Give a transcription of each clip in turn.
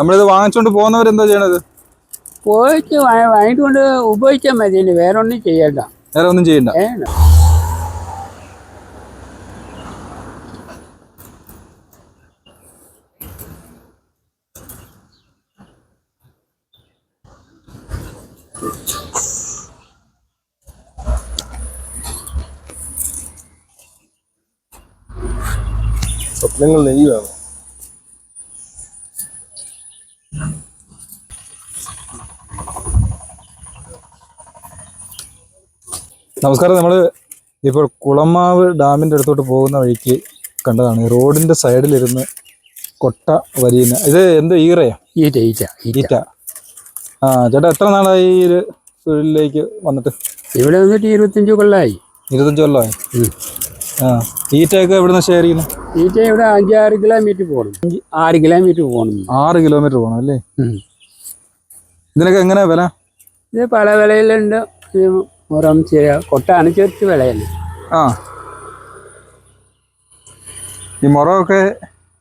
നമ്മളിത് വാങ്ങിച്ചോണ്ട് പോകുന്നവരെന്താ ചെയ്യണത്? പോയിട്ട് വാ- വാങ്ങിട്ട് കൊണ്ട് ഉപയോഗിച്ചാൽ മതി ഇനി വേറെ ഒന്നും ചെയ്യണ്ട. വേറെ ഒന്നും ചെയ്യണ്ട സ്വപ്നങ്ങൾ സ്വപ്നങ്ങൾ നെയ്യുമാണ് നമസ്കാരം. നമ്മൾ ഇപ്പോൾ കുളമാവ് ഡാമിന്റെ അടുത്തോട്ട് പോകുന്ന വഴിക്ക് കണ്ടതാണ്. റോഡിന്റെ സൈഡിലിരുന്ന് കൊട്ട വരിയുന്ന ഇത് എന്ത് ഈറയാ? ഈറ്റ ഈറ്റ ഈറ്റ. ആ ചേട്ടാ എത്ര നാളായി ഈ ഒരു തൊഴിലിലേക്ക് വന്നിട്ട്? ഇവിടെ വന്നിട്ട് ഇരുപത്തഞ്ച് കൊല്ലമായി ഇരുപത്തഞ്ച് കൊല്ലമായി ആ ഈറ്റയൊക്കെ എവിടെ നിന്ന് ഷെയർ ശേഖരിക്കുന്നു ഈറ്റ ഇവിടെ അഞ്ചാറ് കിലോമീറ്റർ പോകണം ആറ് കിലോമീറ്റർ പോകണം ആറ് കിലോമീറ്റർ പോകണം അല്ലേ? ഇതിനൊക്കെ എങ്ങനെയാ വില? ഇത് പല വിലയിലുണ്ട്. ഇത് കൊട്ട ചെറിയ വിലയല്ല ആ. ഈ മുറമൊക്കെ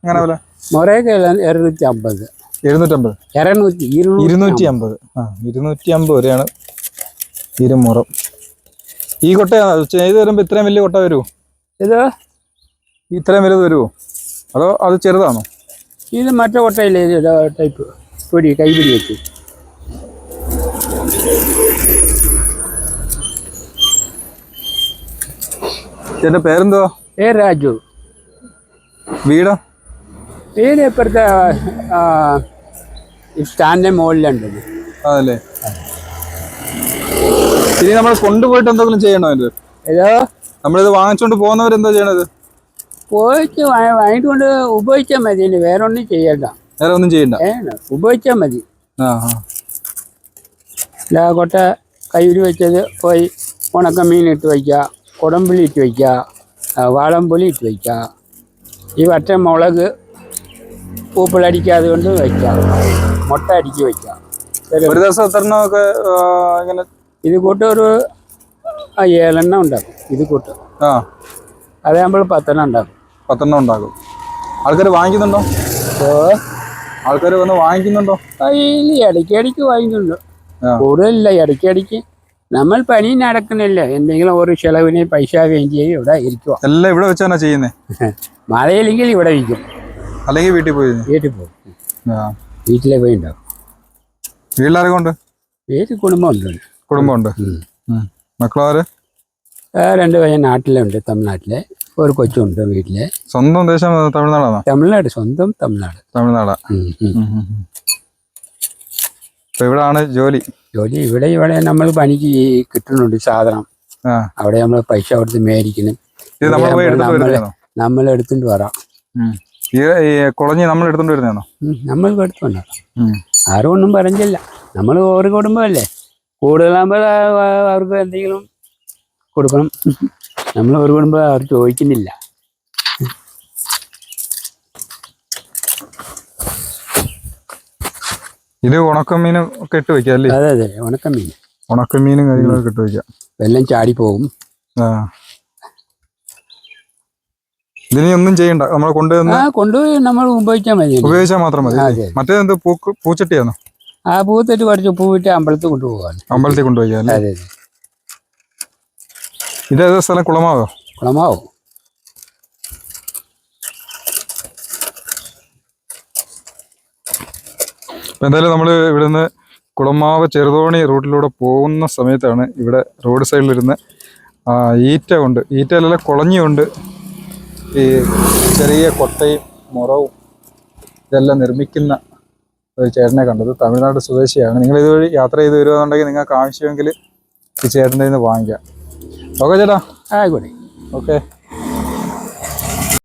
എങ്ങനെ വില? മുറയൊക്കെ ഇരുന്നൂറ്റി അമ്പത് എഴുന്നൂറ്റമ്പത്. ഇരുന്നൂറ്റി ഇരുന്നൂറ്റി അമ്പത് ആ ഇരുന്നൂറ്റി അമ്പത് വരെയാണ് ഇരുമുറം ഈ കൊട്ട ചെയ്ത് വരുമ്പോൾ ഇത്രയും വലിയ കൊട്ട വരുമോ ഇത്? ഇത്രയും വലുത് വരുമോ അതോ അത് ചെറുതാണോ? ഇത് മറ്റേ കൊട്ടയില്ലേ ടൈപ്പ് പൊടി കൈപിടി വെച്ച്. ചേട്ടന്റെ പേരെന്തോ? ഏ രാജു. വീടോ? വീട് ഇപ്പോഴത്തെ സ്റ്റാൻഡിന്റെ മുകളിലുണ്ട്. അതല്ലേ? ഇനി നമ്മൾ കൊണ്ടുപോയിട്ട് എന്തെങ്കിലും ചെയ്യണോ ഇത്? ഇത് നമ്മളിത് വാങ്ങിച്ചോണ്ട് പോകുന്നവരെന്താ ചെയ്യണത്? പോയിട്ട് വാങ്ങിക്കൊണ്ട് കൊണ്ട് ഉപയോഗിച്ചാൽ മതി ഇനി വേറെ ഒന്നും ചെയ്യണ്ട. വേറെ ഒന്നും ചെയ്യണ്ട? ഉപയോഗിച്ചാൽ മതി. കൊട്ട കയ്യിൽ വെച്ചത് പോയി ഉണക്ക മീൻ ഇട്ട് വയ്ക്കുക കുടംപുളി ഇട്ട് വയ്ക്കുക വാളംപുളി ഇട്ട് വയ്ക്കുക ഈ വറ്റ മുളക് പൂപ്പിളടിക്കാതെ കൊണ്ട് വയ്ക്കുക മുട്ട അടിച്ച് വയ്ക്കുക ഒരു ദിവസം എത്രണമൊക്കെ ഇങ്ങനെ ഇത് കൂട്ട് ഒരു ഏഴെണ്ണം ഉണ്ടാക്കും ഇത് കൂട്ട് ആ അതാകുമ്പോൾ പത്തെണ്ണം ഉണ്ടാക്കും പത്തെണ്ണം ഉണ്ടാകും ആൾക്കാർ വാങ്ങിക്കുന്നുണ്ടോ ഓ ആൾക്കാർ വന്ന് വാങ്ങിക്കുന്നുണ്ടോ ഇടയ്ക്കിടയ്ക്ക് വാങ്ങിക്കുന്നുണ്ട് ആ. കൂടുതലില്ല ഇടയ്ക്കിടയ്ക്ക് നമ്മൾ പണി നടക്കുന്നില്ല. എന്തെങ്കിലും ഒരു ചെലവിന് പൈസ വേണ്ടി ഇവിടെ ഇരിക്കുക എല്ലാം ഇവിടെ വെച്ചാണ് ചെയ്യുന്നത് മഴയില്ലെങ്കിൽ ഇവിടെ ഇരിക്കും. അല്ലെങ്കിൽ വീട്ടിൽ പോയി വീട്ടിൽ പോകും വീട്ടിലെ പോയി ഉണ്ടാവും വീട്ടിലാരൊക്കെ ഉണ്ട്? വീട്ടിൽ കുടുംബം ഉണ്ട് കുടുംബമുണ്ട്. ഉം. മക്കളാര്? രണ്ട് പയ്യൻ നാട്ടിലുണ്ട് തമിഴ്നാട്ടിലെ. ഒരു കൊച്ചുണ്ട് വീട്ടിലെ. സ്വന്തം ദേശം തമിഴ്നാടാണോ? തമിഴ്നാട് സ്വന്തം തമിഴ്നാട്. തമിഴ്നാടാ. ഇവിടാണ് ജോലി? ജോലി ഇവിടെ ഇവിടെ നമ്മൾ പണിക്ക് കിട്ടുന്നുണ്ട് സാധനം. അവിടെ നമ്മൾ പൈസ കൊടുത്ത് മേടിക്കണം നമ്മൾ എടുത്തുകൊണ്ട് വരാം. കുളഞ്ഞ് നമ്മൾ എടുത്തോണ്ട് വരുന്നതാണോ? നമ്മൾ എടുത്തോണ്ട് ആരും ഒന്നും പറഞ്ഞില്ല. നമ്മൾ ഒരു കുടുംബമല്ലേ. കൂടുതലാകുമ്പോൾ അവർക്ക് എന്തെങ്കിലും കൊടുക്കണം. നമ്മൾ ഒരു കുടുംബം അവർ ചോദിക്കുന്നില്ല. ഇത് ഉണക്കമീൻ ഒക്കെ ഇട്ട് വെക്കാം അല്ലേ? അതെ അതെ ഉണക്കമീൻ. ഉണക്കമീനും കാര്യങ്ങളൊക്കെ ഇട്ട് വെക്കാം. വെല്ലം ചാടി പോകും. ആ. ഇതിനി ഒന്നും ചെയ്യണ്ട. നമ്മൾ കൊണ്ടുവന്ന് കൊണ്ടുപോയി നമ്മൾ ഉപയോഗിച്ചാൽ മതി. ഉപയോഗിച്ചാൽ മാത്രം മതി. മറ്റേ എന്ത് അതെ. മറ്റേതെന്ത് പൂക്ക് പൂച്ചട്ടിയാണോ? ആ പൂത്തിട്ട് പഠിച്ചു പൂവിട്ട് അമ്പലത്തിൽ കൊണ്ടുപോകാൻ അമ്പലത്തിൽ കൊണ്ടുപോയി അല്ലേ? സ്ഥലം? കുളമാവോ? കുളമാവും? അപ്പൊ എന്തായാലും നമ്മൾ ഇവിടുന്ന് കുളമാവ് ചെറുതോണി റൂട്ടിലൂടെ പോകുന്ന സമയത്താണ് ഇവിടെ റോഡ് സൈഡിലിരുന്ന് ഈറ്റ ഉണ്ട്. ഈറ്റയിലല്ല കുളഞ്ഞുകൊണ്ട് ഈ ചെറിയ കൊട്ടയും മുറവും ഇതെല്ലാം നിർമ്മിക്കുന്ന ഒരു ചേട്ടനെ കണ്ടത്. തമിഴ്നാട് സ്വദേശിയാണ്. നിങ്ങൾ ഇതുവഴി യാത്ര ചെയ്ത് വരുവാന്നുണ്ടെങ്കിൽ നിങ്ങൾക്ക് ആവശ്യമെങ്കിൽ ഈ ചേട്ടന്റെ നിന്ന് വാങ്ങിക്കാം. ഓക്കെ ചേട്ടാ. ആയിക്കോട്ടെ. ഓക്കെ.